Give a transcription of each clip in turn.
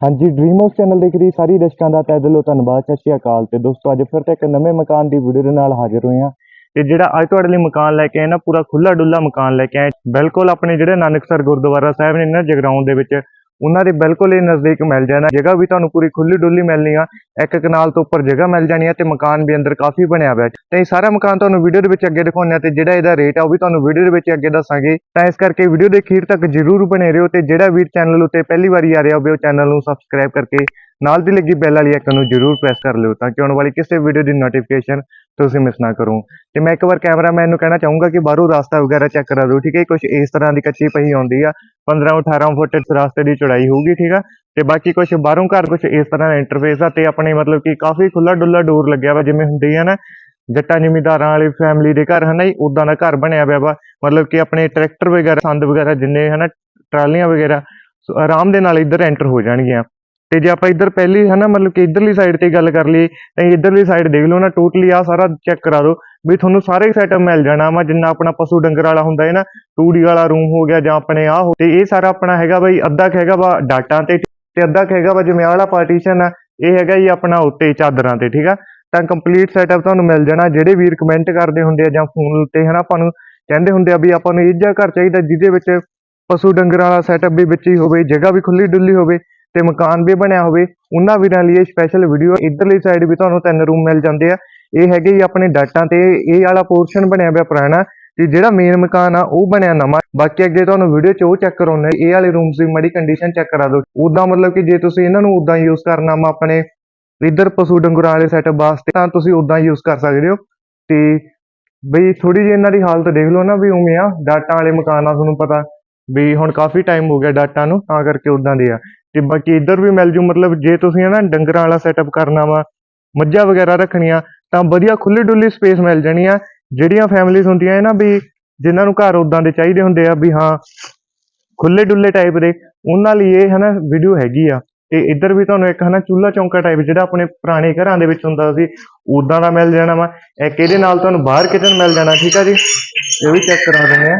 ਹਾਂਜੀ dream house channel ਦੇਖ ਰਹੀ ਸਾਰੀ ਦਰਸ਼ਕਾਂ ਦਾ ਤਹਿ ਦਿਲੋਂ ਧੰਨਵਾਦ, ਸਤਿ ਸ਼੍ਰੀ ਅਕਾਲ। ਤੇ ਦੋਸਤੋ, ਅੱਜ ਫਿਰ ਤੋਂ ਇੱਕ ਨਵੇਂ ਮਕਾਨ ਦੀ ਵੀਡੀਓ ਦੇ ਨਾਲ ਹਾਜ਼ਰ ਹੋਏ ਹਾਂ। ਤੇ ਜਿਹੜਾ ਅੱਜ ਤੁਹਾਡੇ ਲਈ ਮਕਾਨ ਲੈ ਕੇ ਆਏ ਨਾ, ਪੂਰਾ ਖੁੱਲਾ ਡੁੱਲਾ ਮਕਾਨ ਲੈ ਕੇ ਆਏ। ਬਿਲਕੁਲ ਆਪਣੇ ਜਿਹੜੇ ਨਾਨਕਸਰ ਗੁਰਦੁਆਰਾ ਸਾਹਿਬ ਨੇ ਨਾ, ਜਗਰਾਉਂ ਦੇ ਵਿੱਚ ਉਹਨਾਂ ਦੇ ਬਿਲਕੁਲ ਹੀ ਨਜ਼ਦੀਕ ਮਿਲ ਜਾਣਾ। ਜਗ੍ਹਾ ਵੀ ਤੁਹਾਨੂੰ ਪੂਰੀ ਖੁੱਲੀ ਡੁੱਲੀ ਮਿਲਣੀ ਆ। ਇੱਕ ਕਨਾਲ ਤੋਂ ਉੱਪਰ ਜਗ੍ਹਾ ਮਿਲ ਜਾਣੀ ਆ ਤੇ ਮਕਾਨ ਵੀ ਅੰਦਰ ਕਾਫੀ ਬਣਿਆ ਹੋਇਆ। ਹੈ। ਤੇ ਇਹ ਸਾਰਾ ਮਕਾਨ ਤੁਹਾਨੂੰ ਵੀਡੀਓ ਦੇ ਵਿੱਚ ਅੱਗੇ ਦਿਖਾਉਂਦੇ ਆ ਤੇ ਜਿਹੜਾ ਇਹਦਾ ਰੇਟ ਆ ਉਹ ਵੀ ਤੁਹਾਨੂੰ ਵੀਡੀਓ ਦੇ ਵਿੱਚ ਅੱਗੇ ਦੱਸਾਂਗੇ। ਤਾਂ ਇਸ ਕਰਕੇ ਵੀਡੀਓ ਦੇ ਅਖੀਰ ਤੱਕ ਜਰੂਰ ਬਣੇ ਰਹੋ ਤੇ ਜਿਹੜਾ ਵੀਰ ਚੈਨਲ ਉੱਤੇ ਪਹਿਲੀ ਵਾਰੀ ਆ ਰਿਹਾ ਹੋਵੇ, ਉਹ ਚੈਨਲ ਨੂੰ ਸਬਸਕ੍ਰਾਈਬ ਕਰਕੇ ਨਾਲ ਦੀ ਲੱਗੀ ਬੈਲ ਵਾਲੀ ਆਈਕਨ ਨੂੰ ਜਰੂਰ ਪ੍ਰੈਸ ਕਰ ਲਿਓ ਤਾਂ ਕਿ ਆਉਣ ਵਾਲੀ ਕਿਸੇ ਵੀਡੀਓ ਦੀ ਨੋਟੀਫਿਕੇਸ਼ਨ ਤੁਸੀਂ ਮਿਸ ਨਾ ਕਰੋ। ਤੇ ਮੈਂ ਇੱਕ ਵਾਰ ਕੈਮਰਾਮੈਨ ਨੂੰ ਕਹਿਣਾ ਚਾਹੂੰਗਾ ਕਿ ਬਾਹਰੋਂ ਰਾਸਤਾ ਵਗੈਰਾ ਚੈੱਕ ਕਰਾ ਦਿਓ, ਠੀਕ ਹੈ ਕੁਝ ਇਸ ਤਰ੍ਹਾਂ ਦੀ ਕੱਚੀ ਪਹੀ ਆਉਂਦੀ ਆ। 15 18 ਫੁੱਟ ਇਸ ਰਾਸਤੇ ਦੀ ਚੌੜਾਈ ਹੋਊਗੀ, ਠੀਕ ਆ? ਤੇ ਬਾਕੀ ਕੁਝ ਬਾਹਰੋਂ ਘਰ ਕੁਝ ਇਸ ਤਰ੍ਹਾਂ ਦਾ ਇੰਟਰਫੇਸ ਆ ਤੇ ਆਪਣੇ ਮਤਲਬ ਕਿ ਕਾਫੀ ਖੁੱਲਾ ਡੁੱਲਾ ਡੋਰ ਲੱਗਿਆ ਵਾ ਜਿਵੇਂ ਹੁੰਦੀ ਆ ਨਾ, ਜੱਟਾਂ ਜ਼ਿਮੀਂਦਾਰਾਂ ਵਾਲੀ ਫੈਮਿਲੀ ਦੇ ਘਰ, ਹਨਾ ਜੀ? ਉਦਾਂ ਦਾ ਘਰ ਬਣਿਆ ਪਿਆ ਵਾ। ਮਤਲਬ ਕਿ ਆਪਣੇ ਟਰੈਕਟਰ ਵਗੈਰਾ, ਸੰਦ ਵਗੈਰਾ ਜਿੰਨੇ ਹਨਾ, ਟਰਾਲੀਆਂ ਵਗੈਰਾ ਆਰਾਮ ਦੇ ਨਾਲ ਇੱਧਰ ਐਂਟਰ ਹੋ ਜਾਣਗੀਆਂ। ਤੇ ਜੇ ਆਪਾਂ ਇੱਧਰ ਪਹਿਲੀ ਹੈ ਨਾ ਮਤਲਬ ਕਿ ਇੱਧਰਲੀ ਸਾਈਡ ਤੇ ਗੱਲ ਕਰ ਲਈਏ, ਤਾਂ ਇੱਧਰਲੀ ਸਾਈਡ ਦੇਖ ਲਓ ਨਾ ਟੋਟਲੀ ਆ ਸਾਰਾ ਚੈੱਕ ਕਰਾ ਦਿਓ ਵੀ ਤੁਹਾਨੂੰ ਸਾਰੇ ਸੈਟਅਪ ਮਿਲ ਜਾਣਾ। ਵਾ ਜਿੰਨਾ ਆਪਣਾ ਪਸ਼ੂ ਡੰਗਰ ਵਾਲਾ ਹੁੰਦਾ ਹੈ ਨਾ 2D ਵਾਲਾ ਰੂਮ ਹੋ ਗਿਆ ਜਾਂ ਆਪਣੇ ਆ ਹੋ ਤੇ ਇਹ ਸਾਰਾ ਆਪਣਾ ਹੈਗਾ ਬਈ ਅੱਧਾ ਕੁ ਹੈਗਾ ਵਾ ਡਾਟਾ ਤੇ ਤੇ ਅੱਧਾ ਕੁ ਹੈਗਾ ਵਾ ਜਿਵੇਂ ਵਾਲਾ ਪਾਰਟੀਸ਼ਨ ਆ, ਇਹ ਹੈਗਾ ਜੀ ਆਪਣਾ ਉੱਤੇ ਚਾਦਰਾਂ ਤੇ, ਠੀਕ ਆ? ਤਾਂ ਕੰਪਲੀਟ ਸੈਟਅਪ ਤੁਹਾਨੂੰ ਮਿਲ ਜਾਣਾ। ਜਿਹੜੇ ਵੀਰ ਕਮੈਂਟ ਕਰਦੇ ਹੁੰਦੇ ਆ ਜਾਂ ਫੋਨ ਉੱਤੇ, ਹਨਾ, ਆਪਾਂ ਨੂੰ ਕਹਿੰਦੇ ਹੁੰਦੇ ਆ ਵੀ ਆਪਾਂ ਨੂੰ ਇਹ ਜਿਹਾ ਘਰ ਚਾਹੀਦਾ ਜਿਹਦੇ ਵਿੱਚ ਪਸ਼ੂ ਡੰਗਰ ਵਾਲਾ ਸੈਟਅਪ ਵੀ ਵਿੱਚ ਹੀ ਹੋਵੇ, ਜਗ੍ਹਾ ਵੀ ਖੁੱਲੀ ਡੁੱਲੀ ਹੋਵੇ। ਤੇ ਮਕਾਨ ਵੀ ਬਣਿਆ ਹੋਵੇ, ਉਹਨਾਂ ਵੀਰਾਂ ਲਈ ਇਹ ਸਪੈਸ਼ਲ ਵੀਡੀਓ ਇਧਰਲੀ ਸਾਈਡ ਵੀ ਤੁਹਾਨੂੰ ਤਿੰਨ ਰੂਮ ਮਿਲ ਜਾਂਦੇ ਆ। ਇਹ ਹੈਗੇ ਜੀ ਆਪਣੇ ਡਾਟਾਂ ਤੇ। ਇਹ ਵਾਲਾ ਪੋਰਸ਼ਨ ਬਣਿਆ ਪਿਆ ਪੁਰਾਣਾ ਤੇ ਜਿਹੜਾ ਮੇਨ ਮਕਾਨ ਆ, ਉਹ ਬਣਿਆ ਨਵਾਂ। ਬਾਕੀ ਅੱਗੇ ਤੁਹਾਨੂੰ ਵੀਡੀਓ 'ਚ ਉਹ ਚੈੱਕ ਕਰਾਉਂਦੇ ਇਹ ਵਾਲੇ ਰੂਮਸ ਦੀ ਮੜੀ ਕੰਡੀਸ਼ਨ ਚੈੱਕ ਕਰਾ ਦਿਓ। ਉਦਾਂ ਮਤਲਬ ਕਿ ਜੇ ਤੁਸੀਂ ਇਹਨਾਂ ਨੂੰ ਉਦਾਂ ਯੂਜ਼ ਕਰਨਾ ਵਾ ਆਪਣੇ ਇੱਧਰ ਪਸ਼ੂ ਡੰਗਰਾਂ ਵਾਲੇ ਸੈਟਅਪ ਵਾਸਤੇ, ਤਾਂ ਤੁਸੀਂ ਉਦਾਂ ਯੂਜ਼ ਕਰ ਸਕਦੇ ਹੋ। ਤੇ ਬਈ ਥੋੜੀ ਜਿਹੀ ਇਹਨਾਂ ਦੀ ਹਾਲਤ ਦੇਖ ਲਓ ਨਾ ਵੀ ਉਵੇਂ ਆ। ਡਾਟਾ ਵਾਲੇ ਮਕਾਨ ਆ ਤੁਹਾਨੂੰ ਪਤਾ ਵੀ ਹੁਣ ਕਾਫੀ ਟਾਈਮ ਹੋ ਗਿਆ ਡਾਟਾ ਨੂੰ, ਤਾਂ ਕਰਕੇ ਉਦਾਂ ਦੇ ਆ। ਤੇ ਬਾਕੀ ਇੱਧਰ ਵੀ ਮਿਲ ਜੂ, ਮਤਲਬ ਜੇ ਤੁਸੀਂ ਨਾ ਡੰਗਰਾਂ ਵਾਲਾ ਸੈਟਅਪ ਕਰਨਾ ਵਾ, ਮੱਝਾਂ ਵਗੈਰਾ ਰੱਖਣੀਆਂ, ਤਾਂ ਵਧੀਆ ਖੁੱਲੀ ਡੁੱਲੀ ਸਪੇਸ ਮਿਲ ਜਾਣੀ ਆ। ਜਿਹੜੀਆਂ ਫੈਮਿਲੀਜ਼ ਹੁੰਦੀਆਂ ਹੈ ਨਾ ਵੀ ਜਿਨ੍ਹਾਂ ਨੂੰ ਘਰ ਉਦਾਂ ਦੇ ਚਾਹੀਦੇ ਹੁੰਦੇ ਆ ਵੀ ਹਾਂ ਖੁੱਲੇ ਡੁੱਲੇ ਟਾਈਪ ਦੇ, ਉਹਨਾਂ ਲਈ ਇਹ ਹਨਾ ਵੀਡੀਓ ਹੈਗੀ ਆ। ਤੇ ਇੱਧਰ ਵੀ ਤੁਹਾਨੂੰ ਇੱਕ ਹਨਾ ਚੁੱਲ੍ਹਾ ਚੌਂਕਾ ਟਾਈਪ ਜਿਹੜਾ ਆਪਣੇ ਪੁਰਾਣੇ ਘਰਾਂ ਦੇ ਵਿੱਚ ਹੁੰਦਾ ਸੀ ਉਦਾਂ ਦਾ ਮਿਲ ਜਾਣਾ ਵਾ। ਇੱਕ ਇਹਦੇ ਨਾਲ ਤੁਹਾਨੂੰ ਬਾਹਰ ਕਿਚਨ ਮਿਲ ਜਾਣਾ, ਠੀਕ ਆ ਜੀ? ਇਹ ਵੀ ਚੈੱਕ ਕਰਾ ਦਿੰਦੇ ਆ।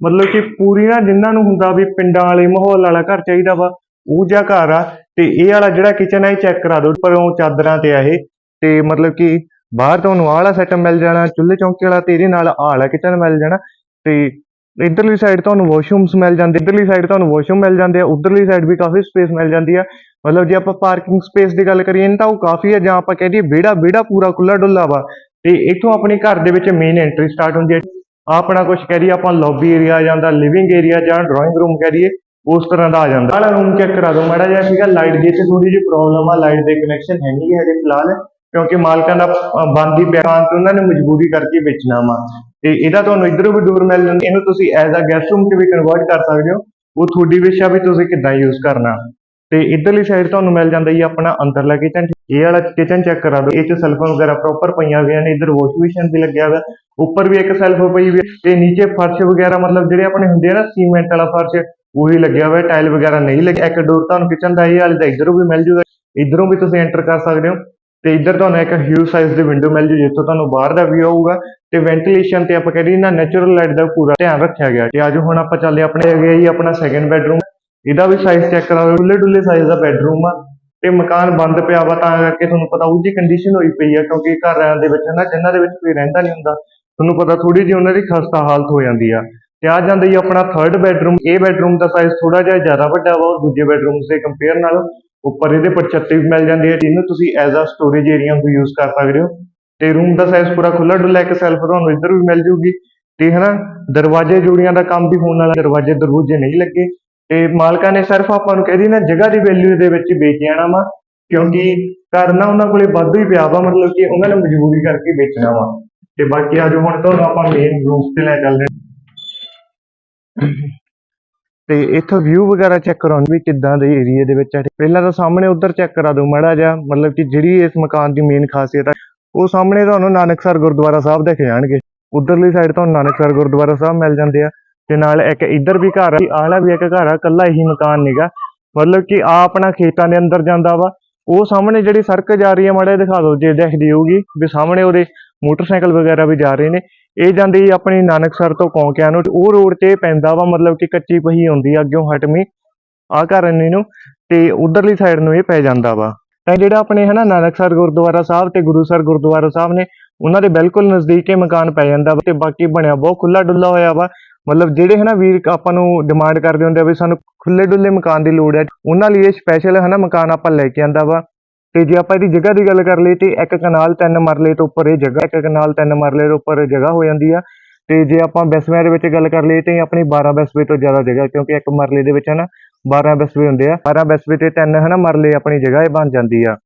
ਮਤਲਬ ਕਿ ਪੂਰੀ ਨਾ ਜਿਨ੍ਹਾਂ ਨੂੰ ਹੁੰਦਾ ਵੀ ਪਿੰਡਾਂ ਵਾਲੇ, ਮਾਹੌਲ ਵਾਲਾ ਘਰ ਚਾਹੀਦਾ ਵਾ ਉਹ ਜਿਹਾ ਘਰ ਆ, ਤੇ ਇਹ ਵਾਲਾ ਜਿਹੜਾ ਕਿਚਨ ਹੈ ਇਹ ਚੈੱਕ ਕਰਾ ਦਿਓ। ਪਰੋਂ ਚਾਦਰਾਂ ਤੇ ਆ ਇਹ। ਤੇ ਮਤਲਬ ਕਿ ਬਾਹਰ ਤੁਹਾਨੂੰ ਆਹ ਵਾਲਾ ਸੈਟਅਪ ਮਿਲ ਜਾਣਾ, ਚੁੱਲ੍ਹੇ ਚੌਂਕੇ ਵਾਲਾ ਤੇ ਇਹਦੇ ਨਾਲ ਆਹ ਵਾਲਾ ਕਿਚਨ ਮਿਲ ਜਾਣਾ। ਤੇ ਇਧਰਲੀ ਸਾਈਡ ਤੁਹਾਨੂੰ ਵਾਸ਼ਰੂਮਸ ਮਿਲ ਜਾਂਦੇ, ਇਧਰਲੀ ਸਾਈਡ ਤੁਹਾਨੂੰ ਵਾਸ਼ਰੂਮ ਮਿਲ ਜਾਂਦੇ ਆ, ਉਧਰਲੀ ਸਾਈਡ ਵੀ ਕਾਫੀ ਸਪੇਸ ਮਿਲ ਜਾਂਦੀ ਆ। ਮਤਲਬ ਜੇ ਆਪਾਂ ਪਾਰਕਿੰਗ ਸਪੇਸ ਦੀ ਗੱਲ ਕਰੀਏ, ਤਾਂ ਉਹ ਕਾਫੀ ਆ, ਜਾਂ ਆਪਾਂ ਕਹਿ ਦਈਏ ਵਿਹੜਾ ਵਿਹੜਾ ਪੂਰਾ ਖੁੱਲਾ ਡੁੱਲਾ ਵਾ। ਤੇ ਇੱਥੋਂ ਆਪਣੇ ਘਰ ਦੇ ਵਿੱਚ ਮੇਨ ਐਂਟਰੀ ਸਟਾਰਟ ਹੁੰਦੀ ਹੈ ਆਪਣਾ ਕੁਝ ਕਹਿ ਦਈਏ ਆਪਾਂ ਲੌਬੀ ਏਰੀਆ ਜਾਂਦਾ ਲਿਵਿੰਗ ਏਰੀਆ ਜਾਂ ਡਰਾਇੰਗ ਰੂਮ ਕਹਿ ਦਈਏ। ਉਸ ਤਰ੍ਹਾਂ ਦਾ ਆ ਜਾਂਦਾ। ਆਹ ਰੂਮ ਚੈੱਕ ਕਰਾ ਦੋ ਮਾੜਾ ਜਿਹਾ ਸੀਗਾ ਲਾਈਟ ਦੀ ਤੇ ਥੋੜੀ ਜਿਹੀ ਪ੍ਰੋਬਲਮ ਆ ਲਾਈਟ ਦੇ ਕਨੈਕਸ਼ਨ ਹੈ ਨਹੀਂ ਹਜੇ ਫਿਲਹਾਲ, ਕਿਉਂਕਿ ਮਾਲਕਾਂ ਦਾ ਬੰਦ ਹੀ ਪਿਆ ਤੇ ਉਹਨਾਂ ਨੇ ਮਜਬੂਰੀ ਕਰਕੇ ਵੇਚਣਾ ਵਾ। ਤੇ ਇਹਦਾ ਤੁਹਾਨੂੰ ਇਧਰੋਂ ਵੀ ਡੋਰ ਮਿਲ ਜਾਂਦੀ। ਇਹਨੂੰ ਤੁਸੀਂ ਐਜ਼ ਅ ਗੈਸਟ ਰੂਮ 'ਚ ਵੀ ਕਨਵਰਟ ਕਰ ਸਕਦੇ ਹੋ। ਉਹ ਤੁਹਾਡੀ ਵਿਸ਼ ਆ ਵੀ ਤੁਸੀਂ ਕਿੱਦਾਂ ਯੂਜ਼ ਕਰਨਾ। ਤੇ ਇਧਰਲੀ ਸਾਈਡ ਤੁਹਾਨੂੰ ਮਿਲ ਜਾਂਦਾ ਜੀ ਆਪਣਾ ਅੰਦਰਲਾ ਕਿਚਨ ਇਹ ਵਾਲਾ ਕਿਚਨ ਚੈੱਕ ਕਰਾ ਦਿਓ। ਇਹ 'ਚ ਸੈਲਫਾਂ ਵਗੈਰਾ ਪ੍ਰੋਪਰ ਪਈਆਂ ਹੋਈਆਂ ਨੇ। ਇਧਰ ਵਾਸ਼ ਬੇਸਿਨ ਵੀ ਲੱਗਿਆ ਹੋਇਆ। ਉੱਪਰ ਵੀ ਇੱਕ ਸੈਲਫ ਪਈ ਹੋਈ ਤੇ ਨੀਚੇ ਫਰਸ਼ ਵਗੈਰਾ, ਮਤਲਬ ਜਿਹੜੇ ਆਪਣੇ ਹੁੰਦੇ ਆ ਨਾ ਸੀਮੈਂਟ ਵਾਲਾ ਫਰਸ਼ ਉਹੀ ਲੱਗਿਆ ਹੋਇਆ ਟਾਈਲ ਵਗੈਰਾ ਨਹੀਂ ਲੱਗਿਆ। ਇੱਕ ਡੋਰ ਤੁਹਾਨੂੰ ਕਿਚਨ ਦਾ ਇਹ ਵਾਲੇ ਦਾ ਇਧਰੋਂ ਵੀ ਮਿਲ ਜੂਗਾ। ਇਧਰੋਂ ਵੀ ਤੁਸੀਂ ਐਂਟਰ ਕਰ ਸਕਦੇ ਹੋ। ਤੇ ਇੱਧਰ ਤੁਹਾਨੂੰ ਇੱਕ ਹਿਊਜ ਸਾਈਜ਼ ਦੀ ਵਿੰਡੋ ਮਿਲ ਜੂ ਜਿੱਥੋਂ ਤੁਹਾਨੂੰ ਬਾਹਰ ਦਾ ਵੀ ਆਊਗਾ। ਤੇ ਵੈਂਟੀਲੇਸ਼ਨ ਤੇ ਆਪਾਂ ਕਹਿੰਦੇ ਨਾ ਨੈਚੁਰਲ ਲਾਈਟ ਦਾ ਪੂਰਾ ਧਿਆਨ ਰੱਖਿਆ ਗਿਆ। ਤੇ ਆਜੋ ਹੁਣ ਆਪਾਂ ਚੱਲੇ ਆਪਣੇ ਹੈਗੇ ਜੀ ਆਪਣਾ ਸੈਕੰਡ ਬੈਡਰੂਮ ਇਹਦਾ ਵੀ ਸਾਈਜ਼ ਚੈੱਕ ਕਰਾ ਲਓ ਡੁੱਲੇ ਡੁੱਲੇ ਸਾਈਜ਼ ਦਾ ਬੈਡਰੂਮ ਆ। ਤੇ ਮਕਾਨ ਬੰਦ ਪਿਆ ਵਾ, ਤਾਂ ਕਰਕੇ ਤੁਹਾਨੂੰ ਪਤਾ ਉਹਦੀ ਕੰਡੀਸ਼ਨ ਹੋਈ ਪਈ ਆ, ਕਿਉਂਕਿ ਘਰਾਂ ਦੇ ਵਿੱਚ ਨਾ, ਜਿਨ੍ਹਾਂ ਦੇ ਵਿੱਚ ਕੋਈ ਰਹਿੰਦਾ ਨਹੀਂ ਹੁੰਦਾ, ਤੁਹਾਨੂੰ ਪਤਾ ਥੋੜੀ ਜਿਹੀ ਉਹਨਾਂ ਦੀ ਖਸਤਾ ਹਾਲਤ ਹੋ ਜਾਂਦੀ ਆ। ਤੇ ਆ ਜਾਂਦਾ ਜੀ ਆਪਣਾ ਥਰਡ ਬੈਡਰੂਮ ਇਹ ਬੈਡਰੂਮ ਦਾ ਸਾਈਜ਼ ਥੋੜਾ ਜਿਹਾ ਜ਼ਿਆਦਾ ਵੱਡਾ ਵਾ ਦੂਜੇ ਬੈਡਰੂਮ ਦੇ ਕੰਪੇਅਰ ਨਾਲ ਉੱਪਰ ਇਹਦੇ ਪਰ ਵੀ ਮਿਲ ਜਾਂਦੀ ਹੈ ਜਿਹਨੂੰ ਤੁਸੀਂ ਐਜ਼ ਅ ਸਟੋਰੇਜ ਏਰੀਆ ਨੂੰ ਯੂਜ਼ ਕਰ ਸਕਦੇ ਹੋ। ਤੇ ਰੂਮ ਦਾ ਸਾਈਜ਼ ਪੂਰਾ ਖੁੱਲਾ ਡੁੱਲਾ ਇੱਕ ਸੈਲਫ ਤੁਹਾਨੂੰ ਇੱਧਰ ਵੀ ਮਿਲ ਜੂਗੀ। ਤੇ ਹਨਾ, ਦਰਵਾਜ਼ੇ ਜੋੜੀਆਂ ਦਾ ਕੰਮ ਵੀ ਹੋਣ ਵਾਲਾ, ਦਰਵਾਜ਼ੇ ਦਰਵਾਜ਼ੇ ਨਹੀਂ ਲੱਗੇ। ਤੇ ਮਾਲਕਾਂ ਨੇ ਸਿਰਫ ਆਪਾਂ ਨੂੰ ਕਹਿ ਦੀ ਨਾ, ਜਗ੍ਹਾ ਦੀ ਵੈਲਿਊ ਦੇ ਵਿੱਚ ਵੇਚ ਜਾਣਾ ਵਾ, ਕਿਉਂਕਿ ਘਰ ਨਾ ਉਹਨਾਂ ਕੋਲੇ ਵਾਧੂ ਹੀ ਪਿਆ ਵਾ, ਮਤਲਬ ਕਿ ਉਹਨਾਂ ਨੇ ਮਜਬੂਰੀ ਕਰਕੇ ਵੇਚਣਾ ਵਾ। ਤੇ ਬਾਕੀ ਆਜੋ ਹੁਣ ਤੁਹਾਨੂੰ ਆਪਾਂ ਮੇਨ ਰੂਮ ਤੇ ਲੈ ਚੱਲਦੇ ਤੇ ਇੱਥੋਂ ਵਿਊ ਵਗੈਰਾ ਚੈੱਕ ਕਰਾਉਣ ਵੀ ਕਿੱਦਾਂ ਦੇ ਏਰੀਆ ਦੇ ਵਿੱਚ ਆ ਪਹਿਲਾਂ ਤਾਂ ਸਾਹਮਣੇ ਉਧਰ ਚੈੱਕ ਕਰਾ ਦਿਓ ਮਾੜਾ ਜਿਹਾ, ਮਤਲਬ ਕਿ ਜਿਹੜੀ ਇਸ ਮਕਾਨ ਦੀ ਮੇਨ ਖਾਸੀਅਤ ਆ, ਉਹ ਸਾਹਮਣੇ ਤੁਹਾਨੂੰ ਨਾਨਕਸਰ ਗੁਰਦੁਆਰਾ ਸਾਹਿਬ ਦਿਖ ਜਾਣਗੇ। ਉਧਰਲੀ ਸਾਈਡ ਤੁਹਾਨੂੰ ਨਾਨਕਸਰ ਗੁਰਦੁਆਰਾ ਸਾਹਿਬ ਮਿਲ ਜਾਂਦੇ ਆ ਤੇ ਨਾਲ ਇੱਕ ਇੱਧਰ ਵੀ ਘਰ ਆ ਆਲਾ ਵੀ ਇੱਕ ਘਰ ਆ ਕੱਲਾ ਇਹੀ ਮਕਾਨ ਨੀਗਾ। ਮਤਲਬ ਕਿ ਆ ਆਪਣਾ ਖੇਤਾਂ ਦੇ ਅੰਦਰ ਜਾਂਦਾ ਵਾ। ਉਹ ਸਾਹਮਣੇ ਜਿਹੜੀ ਸੜਕ ਜਾ ਰਹੀ ਹੈ ਮਾੜਾ ਜਿਹਾ ਦਿਖਾ ਦਿਓ, ਜੇ ਦਿਖਦੀ ਹੋਊਗੀ ਵੀ ਸਾਹਮਣੇ ਉਹਦੇ ਮੋਟਰਸਾਈਕਲ ਵਗੈਰਾ ਵੀ ਜਾ ਰਹੇ ਨੇ। ਇਹ ਜਾਂਦੀ ਜੀ ਆਪਣੀ ਨਾਨਕਸਰ ਤੋਂ ਕੌਂਕਿਆਂ ਨੂੰ ਉਹ ਰੋਡ ਤੇ ਪੈਂਦਾ ਵਾ, ਮਤਲਬ ਕਿ ਕੱਚੀ ਪਹੀ ਆਉਂਦੀ ਆ, ਅੱਗਿਓਂ ਹਟਮੀ ਆ ਘਰ ਇੰਨੀ ਨੂੰ ਤੇ ਉਧਰਲੀ ਸਾਈਡ ਨੂੰ ਇਹ ਪੈ ਜਾਂਦਾ ਵਾ। ਤਾਂ ਜਿਹੜਾ ਆਪਣੇ ਹਨਾ ਨਾਨਕਸਰ ਗੁਰਦੁਆਰਾ ਸਾਹਿਬ ਤੇ ਗੁਰੂਸਰ ਗੁਰਦੁਆਰਾ ਸਾਹਿਬ ਨੇ, ਉਹਨਾਂ ਦੇ ਬਿਲਕੁਲ ਨਜ਼ਦੀਕ ਇਹ ਮਕਾਨ ਪੈ ਜਾਂਦਾ ਵਾ ਤੇ ਬਾਕੀ ਬਣਿਆ ਬਹੁਤ ਖੁੱਲਾ ਡੁੱਲਾ ਹੋਇਆ ਵਾ। ਮਤਲਬ ਜਿਹੜੇ ਹਨਾ ਵੀਰ ਆਪਾਂ ਨੂੰ ਡਿਮਾਂਡ ਕਰਦੇ ਹੁੰਦੇ ਆ ਵੀ ਸਾਨੂੰ ਖੁੱਲੇ ਡੁੱਲੇ ਮਕਾਨ ਦੀ ਲੋੜ ਹੈ ਉਹਨਾਂ ਲਈ ਇਹ ਸਪੈਸ਼ਲ ਹਨਾ ਮਕਾਨ ਆਪਾਂ ਲੈ ਕੇ ਆਂਦਾ ਵਾ। ਤੇ ਜੇ ਆਪਾਂ ਇਹਦੀ ਜਗ੍ਹਾ ਦੀ ਗੱਲ ਕਰ ਲਈ ਤੇ ਇੱਕ ਕਨਾਲ ਤਿੰਨ ਮਰਲੇ ਤੋਂ ਉੱਪਰ ਇਹ ਜਗ੍ਹਾ, ਇੱਕ ਕਨਾਲ ਤਿੰਨ ਮਰਲੇ ਤੋਂ ਉੱਪਰ ਜਗ੍ਹਾ ਹੋ ਜਾਂਦੀ ਆ। ਤੇ ਜੇ ਆਪਾਂ ਬਿਸਵੇਂ ਦੇ ਵਿੱਚ ਗੱਲ ਕਰ ਲਈ ਤੇ ਆਪਣੀ 12 ਬੈਸਵੇ ਤੋਂ ਜ਼ਿਆਦਾ ਜਗ੍ਹਾ, ਕਿਉਂਕਿ ਇੱਕ ਮਰਲੇ ਦੇ ਵਿੱਚ ਹਨਾ 12 ਬੈਸਵੇ ਹੁੰਦੇ ਆ। 12 ਬੈਸਵੇ ਤੇ ਤਿੰਨ ਹਨਾ ਮਰਲੇ ਆਪਣੀ ਜਗ੍ਹਾ ਇਹ ਬਣ ਜਾਂਦੀ ਆ।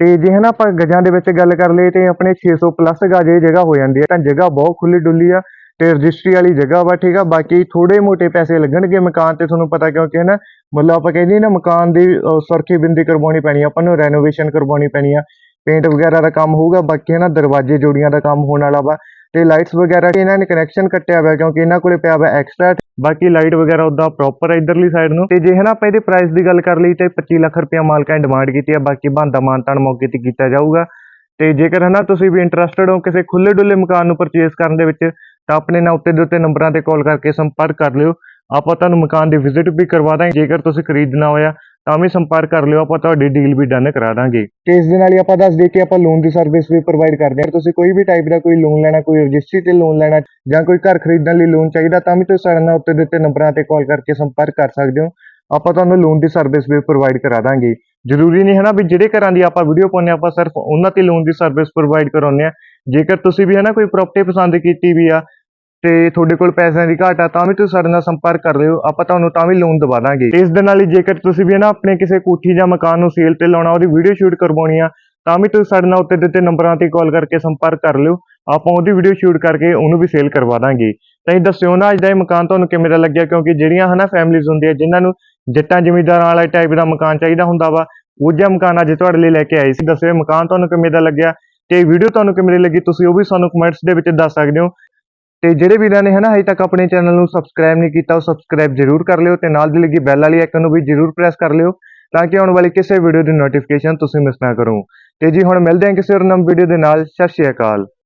ਤੇ ਜੇ ਹਨਾ ਆਪਾਂ ਗਜਾਂ ਦੇ ਵਿੱਚ ਗੱਲ ਕਰ ਲਈ ਤੇ ਆਪਣੇ 600 ਪਲੱਸ ਗਜ ਇਹ ਜਗ੍ਹਾ ਹੋ ਜਾਂਦੀ ਹੈ ਤਾਂ ਜਗ੍ਹਾ ਬਹੁਤ ਖੁੱਲੀ ਡੁੱਲੀ ਆ। ਤੇ ਰਜਿਸਟਰੀ ਵਾਲੀ ਜਗ੍ਹਾ ਵਾ ਠੀਕ ਆ? ਬਾਕੀ ਥੋੜੇ ਮੋਟੇ ਪੈਸੇ ਲੱਗਣਗੇ ਮਕਾਨ ਤੇ ਤੁਹਾਨੂੰ ਪਤਾ ਕਿਉਂਕਿ ਹੈ ਨਾ ਮਤਲਬ ਆਪਾਂ ਕਹਿੰਦੇ ਨਾ ਮਕਾਨ ਦੀ ਅਹ, ਸੁਰਖੀ ਬਿੰਦੀ ਕਰਵਾਉਣੀ ਪੈਣੀ ਆਪਾਂ ਨੂੰ ਰੈਨੋਵੇਸ਼ਨ ਕਰਵਾਉਣੀ ਪੈਣੀ ਆ। ਪੇਂਟ ਵਗੈਰਾ ਦਾ ਕੰਮ ਹੋਊਗਾ ਬਾਕੀ ਹੈ ਨਾ ਦਰਵਾਜ਼ੇ ਜੋੜੀਆਂ ਦਾ ਕੰਮ ਹੋਣ ਵਾਲਾ ਵਾ ਤੇ ਲਾਈਟਸ ਵਗੈਰਾ ਇਹਨਾਂ ਨੇ ਕਨੈਕਸ਼ਨ ਕੱਟਿਆ ਹੋਇਆ ਕਿਉਂਕਿ ਇਹਨਾਂ ਕੋਲੇ ਪਿਆ ਹੋਇਆ ਐਕਸਟਰਾ ਬਾਕੀ ਲਾਈਟ ਵਗੈਰਾ ਉਦਾਂ ਪ੍ਰੋਪਰ ਇਧਰਲੀ ਸਾਈਡ ਨੂੰ। ਤੇ ਜੇ ਹੈ ਨਾ ਆਪਾਂ ਇਹਦੇ ਪ੍ਰਾਈਸ ਦੀ ਗੱਲ ਕਰ ਲਈ ਤੇ 25 ਲੱਖ ਰੁਪਇਆ ਮਾਲਕਾਂ ਨੇ ਡਿਮਾਂਡ ਕੀਤੀ ਆ ਬਾਕੀ ਬੰਦਾ ਮਾਨਤਾਨ ਮੌਕੇ ਤੇ ਕੀਤਾ ਜਾਊਗਾ। ਤੇ ਜੇਕਰ ਹੈ ਨਾ ਤੁਸੀਂ ਵੀ ਇੰਟਰਸਟਿਡ ਹੋ ਕਿਸੇ ਖੁੱਲੇ ਡੁੱਲੇ ਮਕਾਨ ਨੂੰ ਪਰਚੇਸ ਕਰਨ ਦੇ ਵਿੱਚ ਤਾਂ ਆਪਣੇ ਨਾਲ ਉੱਤੇ ਦੇ ਉੱਤੇ ਨੰਬਰਾਂ ਤੇ ਕਾਲ ਕਰਕੇ ਸੰਪਰਕ ਕਰ ਲਿਓ। ਆਪਾਂ ਤੁਹਾਨੂੰ ਮਕਾਨ ਦੀ ਵਿਜ਼ਿਟ ਵੀ ਕਰਵਾ ਦਾਂਗੇ। ਜੇਕਰ ਤੁਸੀਂ ਖਰੀਦਣਾ ਹੋਇਆ, ਤਾਂ ਵੀ ਸੰਪਰਕ ਕਰ ਲਿਓ। ਆਪਾਂ ਤੁਹਾਡੀ ਡੀਲ ਵੀ ਡਨ ਕਰਾ ਦਾਂਗੇ। ਤੇ ਇਸ ਦੇ ਨਾਲ ਹੀ ਆਪਾਂ ਦੱਸ ਦਈਏ ਕਿ ਆਪਾਂ ਲੋਨ ਦੀ ਸਰਵਿਸ ਵੀ ਪ੍ਰੋਵਾਈਡ ਕਰਦੇ ਹਾਂ। ਤੁਸੀਂ ਕੋਈ ਵੀ ਟਾਈਪ ਦਾ ਕੋਈ ਲੋਨ ਲੈਣਾ, ਕੋਈ ਰਜਿਸਟਰੀ ਤੇ ਲੋਨ ਲੈਣਾ ਜਾਂ ਕੋਈ ਘਰ ਖਰੀਦਣ ਲਈ ਲੋਨ ਚਾਹੀਦਾ, ਤਾਂ ਵੀ ਤੁਸੀਂ ਸਾਡੇ ਨਾਲ ਉੱਤੇ ਦਿੱਤੇ ਨੰਬਰਾਂ ਤੇ ਕਾਲ ਕਰਕੇ ਸੰਪਰਕ ਕਰ ਸਕਦੇ ਹੋ। ਆਪਾਂ ਤੁਹਾਨੂੰ ਲੋਨ ਦੀ ਸਰਵਿਸ ਵੀ ਪ੍ਰੋਵਾਈਡ ਕਰਾ ਦਾਂਗੇ। ਜ਼ਰੂਰੀ ਨਹੀਂ ਹੈ ਨਾ ਵੀ ਜਿਹੜੇ ਘਰਾਂ ਦੀ ਆਪਾਂ ਵੀਡੀਓ ਪਾਉਂਦੇ ਹਾਂ, ਆਪਾਂ ਸਿਰਫ ਉਹਨਾਂ ਤੇ ਲੋਨ ਦੀ ਸਰਵਿਸ ਪ੍ਰੋਵਾਈਡ ਕਰਾਉਂਦੇ ਆ ਜੇਕਰ ਤੁਸੀਂ ਵੀ ਹੈ ਨਾ ਕੋਈ ਪ੍ਰਾਪਰਟੀ ਪਸੰਦ ਕੀਤੀ ਵੀ ਆ ਤੇ ਤੁਹਾਡੇ ਕੋਲ ਪੈਸਿਆਂ ਦੀ ਘਾਟ ਆ, ਤਾਂ ਵੀ ਤੁਸੀਂ ਸਾਡੇ ਨਾਲ ਸੰਪਰਕ ਕਰ ਲਿਓ, ਆਪਾਂ ਤੁਹਾਨੂੰ ਤਾਂ ਵੀ ਲੋਨ ਦਵਾ ਦਾਂਗੇ। ਤੇ ਇਸ ਦੇ ਨਾਲ ਹੀ ਜੇਕਰ ਤੁਸੀਂ ਵੀ ਹੈ ਨਾ ਆਪਣੇ ਕਿਸੇ ਕੋਠੀ ਜਾਂ ਮਕਾਨ ਨੂੰ ਸੇਲ ਤੇ ਲਾਉਣਾ, ਉਹਦੀ ਵੀਡੀਓ ਸ਼ੂਟ ਕਰਵਾਉਣੀ ਆ, ਤਾਂ ਵੀ ਤੁਸੀਂ ਸਾਡੇ ਨਾਲ ਉੱਤੇ ਦਿੱਤੇ ਨੰਬਰਾਂ ਤੇ ਕਾਲ ਕਰਕੇ ਸੰਪਰਕ ਕਰ ਲਿਓ, ਆਪਾਂ ਉਹਦੀ ਵੀਡੀਓ ਸ਼ੂਟ ਕਰਕੇ ਉਹਨੂੰ ਵੀ ਸੇਲ ਕਰਵਾ ਦਾਂਗੇ। ਤਾਂ ਇਹ ਦੱਸਿਓ ਨਾ, ਅੱਜ ਦਾ ਇਹ ਮਕਾਨ ਤੁਹਾਨੂੰ ਕਿਵੇਂ ਦਾ ਲੱਗਿਆ? ਕਿਉਂਕਿ ਜਿਹੜੀਆਂ ਹਨਾ ਫੈਮਿਲੀਜ਼ ਹੁੰਦੀਆਂ, ਜਿਨ੍ਹਾਂ ਨੂੰ ਜੱਟਾਂ, ਜ਼ਿਮੀਂਦਾਰਾਂ ਵਾਲਾ ਟਾਈਪ ਦਾ ਮਕਾਨ ਚਾਹੀਦਾ ਹੁੰਦਾ ਵਾ, ਉਹ ਜਿਹਾ ਮਕਾਨ ਅੱਜ ਤੁਹਾਡੇ ਲਈ ਲੈ ਕੇ ਆਏ ਸੀ। ਦੱਸਿਓ ਇਹ ਮਕਾਨ ਤੁਹਾਨੂੰ ਕਿਵੇਂ ਦਾ ਲੱਗਿਆ? ਤੇ ਵੀਡੀਓ ਤੁਹਾਨੂੰ ਕਿਵੇਂ ਦੀ ਲੱਗੀ? ਤੁਸੀਂ ਉਹ ਵੀ ਸਾਨੂੰ ਕਮੈਂਟਸ ਦੇ ਵਿੱਚ ਦੱਸ ਸਕਦੇ ਹੋ। ਤੇ ਜਿਹੜੇ ਵੀਰਾਂ ਨੇ ਹਨਾ ਹਜੇ ਤੱਕ ਆਪਣੇ ਚੈਨਲ ਨੂੰ ਸਬਸਕ੍ਰਾਈਬ ਨਹੀਂ ਕੀਤਾ, ਉਹ ਸਬਸਕ੍ਰਾਈਬ ਜ਼ਰੂਰ ਕਰ ਲਿਓ ਤੇ ਨਾਲ ਦੀ ਲੱਗੀ ਬੈਲ ਵਾਲੀ ਆਈਕਨ ਨੂੰ ਵੀ ਜ਼ਰੂਰ ਪ੍ਰੈਸ ਕਰ ਲਿਓ ਤਾਂ ਕਿ ਆਉਣ ਵਾਲੀ ਕਿਸੇ ਵੀਡੀਓ ਦੀ ਨੋਟੀਫਿਕੇਸ਼ਨ ਤੁਸੀਂ ਮਿਸ ਨਾ ਕਰੋ। ਤੇ ਜੀ ਹੁਣ ਮਿਲਦੇ ਹਾਂ ਕਿਸੇ ਹੋਰ ਨਵੀਂ ਵੀਡੀਓ ਦੇ ਨਾਲ, ਸਤਿ ਸ਼੍ਰੀ ਅਕਾਲ।